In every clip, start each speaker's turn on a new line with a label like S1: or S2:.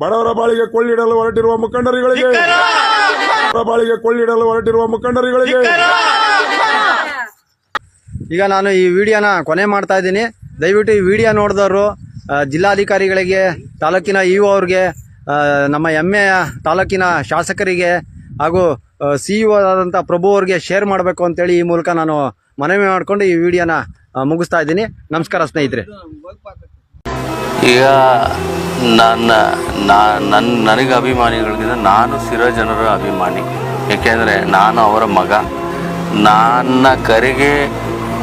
S1: ಬಡವರ ಬಾಳಿಗೆ ಕೊಳ್ಳಿಡಲು ಹೊರಟಿರುವ ಮುಖಂಡರುಗಳಿಗೆ ಬಡವರ ಬಾಳಿಗೆ ಕೊಳ್ಳಿಡಲು ಹೊರಟಿರುವ ಮುಖಂಡರುಗಳಿಗೆ
S2: ಈಗ ನಾನು ಈ ವಿಡಿಯೋನ ಕೊನೆ ಮಾಡ್ತಾ ಇದ್ದೀನಿ. ದಯವಿಟ್ಟು ಈ ವಿಡಿಯೋ ನೋಡಿದವರು ಜಿಲ್ಲಾಧಿಕಾರಿಗಳಿಗೆ ತಾಲೂಕಿನ ಇ ಒ ಅವ್ರಿಗೆ ನಮ್ಮ ಹೆಮ್ಮೆಯ ತಾಲೂಕಿನ ಶಾಸಕರಿಗೆ ಹಾಗೂ ಸಿ ಇ ಆದಂಥ ಪ್ರಭು ಅವ್ರಿಗೆ ಶೇರ್ ಮಾಡಬೇಕು ಅಂತೇಳಿ ಈ ಮೂಲಕ ನಾನು ಮನವಿ ಮಾಡಿಕೊಂಡು ಈ ವಿಡಿಯೋನ ಮುಗಿಸ್ತಾ ಇದ್ದೀನಿ. ನಮಸ್ಕಾರ ಸ್ನೇಹಿತರೆ.
S3: ಈಗ ನನ್ನ ನನ್ನ ನನಗೆ ಅಭಿಮಾನಿಗಳಿಗಿಂತ ನಾನು ಸ್ಥಿರ ಜನರ ಅಭಿಮಾನಿ. ಏಕೆಂದರೆ ನಾನು ಅವರ ಮಗ. ನನ್ನ ಕರೆಗೆ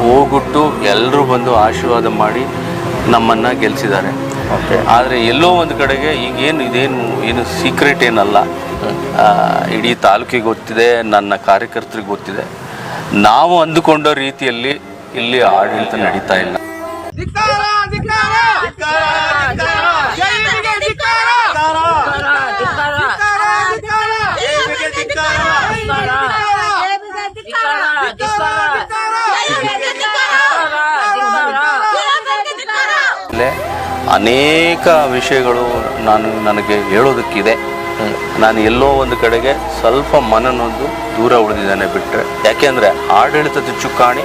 S3: ಹೋಗುಟ್ಟು ಎಲ್ಲರೂ ಬಂದು ಆಶೀರ್ವಾದ ಮಾಡಿ ನಮ್ಮನ್ನು ಗೆಲ್ಲಿಸಿದ್ದಾರೆ ಆದರೆ ಎಲ್ಲೋ ಒಂದು ಕಡೆಗೆ ಈಗೇನು ಇದೇನು ಏನು ಸೀಕ್ರೆಟ್ ಏನಲ್ಲ. ಇಡೀ ತಾಲೂಕಿಗೆ ಗೊತ್ತಿದೆ ನನ್ನ ಕಾರ್ಯಕರ್ತರಿಗೆ ಗೊತ್ತಿದೆ. ನಾವು ಅಂದುಕೊಂಡ ರೀತಿಯಲ್ಲಿ ಇಲ್ಲಿ ಆಡಳಿತ ನಡೀತಾ ಇಲ್ಲ. ಅನೇಕ ವಿಷಯಗಳು ನಾನು ನನಗೆ ಹೇಳೋದಕ್ಕಿದೆ. ನಾನು ಎಲ್ಲೋ ಒಂದು ಕಡೆಗೆ ಸ್ವಲ್ಪ ಮನನೊಂದು ದೂರ ಉಳಿದಿದ್ದಾನೆ ಬಿಟ್ಟರೆ ಯಾಕೆಂದರೆ ಆಡಳಿತದ ಚುಕ್ಕಾಣಿ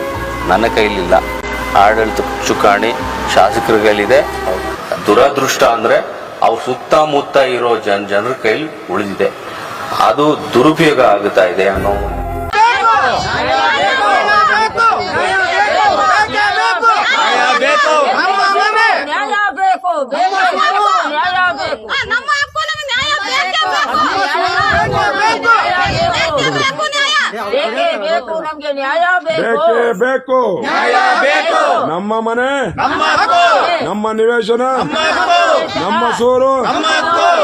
S3: ನನ್ನ ಕೈಲಿಲ್ಲ. ಆಡಳಿತ ಚುಕ್ಕಾಣಿ ಶಾಸಕರ ಕೈಲಿದೆ. ದುರದೃಷ್ಟ ಅಂದರೆ ಅವ್ರ ಸುತ್ತಮುತ್ತ ಇರೋ ಜನ, ಜನರ ಕೈಲಿ ಉಳಿದಿದೆ. ಅದು ದುರುಪಯೋಗ ಆಗುತ್ತಾ ಇದೆ ಅನ್ನೋ
S4: ನ್ಯಾಯ ಬೇಕು ಬೇಕು ನ್ಯಾಯ ಬೇಕು
S5: ನಮ್ಮ ಹಕ್ಕು ನಮಗೆ ನ್ಯಾಯ ಬೇಕೇ ಬೇಕು
S4: ಬೇಕೇ ಬೇಕು ನಮ್ಗೆ. ನ್ಯಾಯ ಬೇಕು.
S1: ಬೇಕೇ ಬೇಕು. ನಮ್ಮ ಮನೆ. ನಮ್ಮ ನಿವೇಶನ. ನಮ್ಮ ಸೂರು.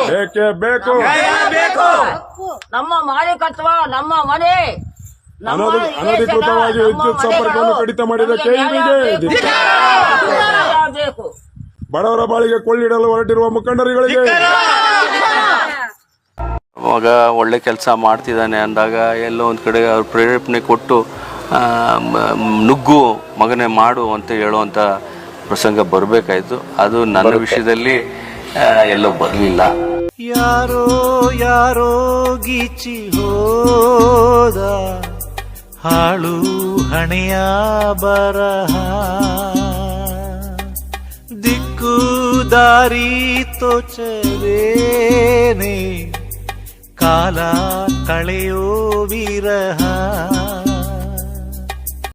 S1: ಬೇಕೇ ಬೇಕು.
S4: ನಮ್ಮ ಮಾಲೀಕತ್ವ ನಮ್ಮ ಮನೆ. ನಮ್ಮ
S1: ಅನಧಿ-
S4: ನಿವೇಶನ,
S1: ಅನಧಿಕೃತವಾಗಿ
S4: ನಮ್ಮ
S1: ವಿದ್ಯುತ್ ಸಂಪರ್ಕವನ್ನು. ಕಡಿತ ಮಾಡಿದ
S4: ನಮ್ಗೆ ನ್ಯಾಯ
S1: ಕೆಇಬಿಗೆ
S4: ಬೇಕು. ನ್ಯಾಯ ಬೇಕು.
S1: ಬಡವರ ಬಾಳಿಗೆ ಕೊಳ್ಳಿಡಲು ಹೊರಟಿರುವ ಮುಖಂಡರುಗಳಿಗೆ
S3: ಮಗ ಒಳ್ಳೆ ಕೆಲಸ ಮಾಡ್ತಿದ್ದಾನೆ ಅಂದಾಗ ಎಲ್ಲೋ ಒಂದು ಕಡೆ ಅವ್ರು ಪ್ರೇರೇಪಣೆ ಕೊಟ್ಟು ನುಗ್ಗು ಮಗನೇ ಮಾಡು ಅಂತ ಹೇಳುವಂಥ ಪ್ರಸಂಗ ಬರಬೇಕಾಯ್ತು. ಅದು ನನ್ನ ವಿಷಯದಲ್ಲಿ ಎಲ್ಲೋ ಬರಲಿಲ್ಲ.
S6: ಯಾರೋ ಯಾರೋ ಗೀಚಿ ಹೋದ ಹಾಳು ಹಣೆಯ ಬರಹ. ದಿಕ್ಕು ದಾರಿ ತೋಚದೇನೆ ಕಾಲ ಕಳೆಯೋ ವಿರಹ